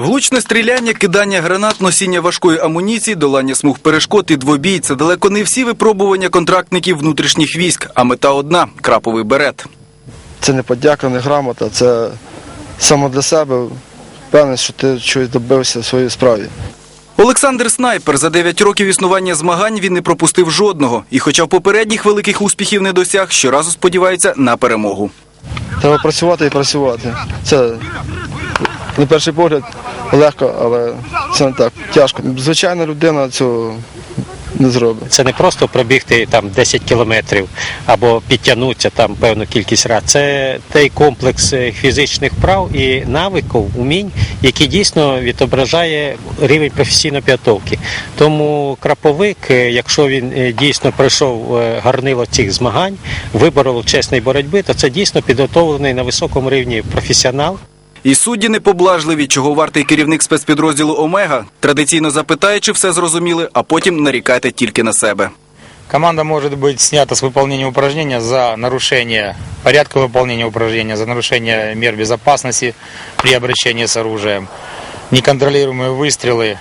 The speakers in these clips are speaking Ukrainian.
Влучне стріляння, кидання гранат, носіння важкої амуніції, долання смуг перешкод і двобій – це далеко не всі випробування контрактників внутрішніх військ, а мета одна – краповий берет. Це не подяка, не грамота, це саме для себе впевненість, що ти чогось добився в своїй справі. Олександр Снайпер за 9 років існування змагань він не пропустив жодного. І хоча в попередніх великих успіхів не досяг, щоразу сподівається на перемогу. Треба працювати і працювати. Це на перший погляд легко, але це не так тяжко. Звичайна людина цього не зробить. Це не просто пробігти там 10 кілометрів або підтягнутися там певну кількість разів. Це той комплекс е, фізичних вправ і навиків, умінь, який дійсно відображає рівень професійної підготовки. Тому краповик, е, якщо він е, дійсно пройшов гарнило цих змагань, виборов чесної боротьби, то це дійсно підготовлений на високому рівні професіонал. І судді непоблажливі, чого вартий керівник спецпідрозділу «Омега», традиційно запитає, чи все зрозуміли, а потім нарікайте тільки на себе. Команда может быть снята с выполнения упражнения за нарушение порядка выполнения упражнения, за нарушение мер безопасности при обращении с оружием, неконтролируемые выстрелы,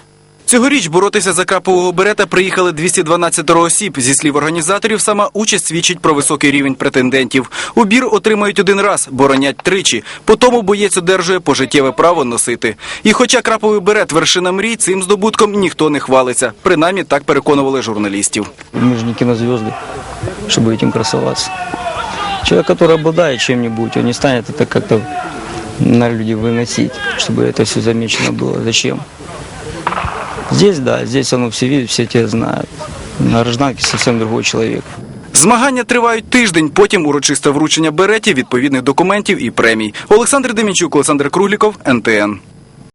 Цьогоріч боротися за крапового берета приїхали 212 осіб. Зі слів організаторів, сама участь свідчить про високий рівень претендентів. Убір отримають один раз, боронять тричі. По тому боєць одержує пожиттєве право носити. І хоча краповий берет вершина мрій, цим здобутком ніхто не хвалиться. Принаймні так переконували журналістів. Мы же не кинозвезды, чтобы этим красоваться. Человек, который обладает чем-нибудь, он не станет это как-то на люди выносить, чтобы это все замечено было. Зачем? Здесь, да, здесь оно все видит, все тебя знают. На Рожданке совсем другой человек. Змагання тривають тиждень, потім урочисте вручення беретів, відповідних документів і премій. Олександр Демінчук, Олександр Кругліков, НТН.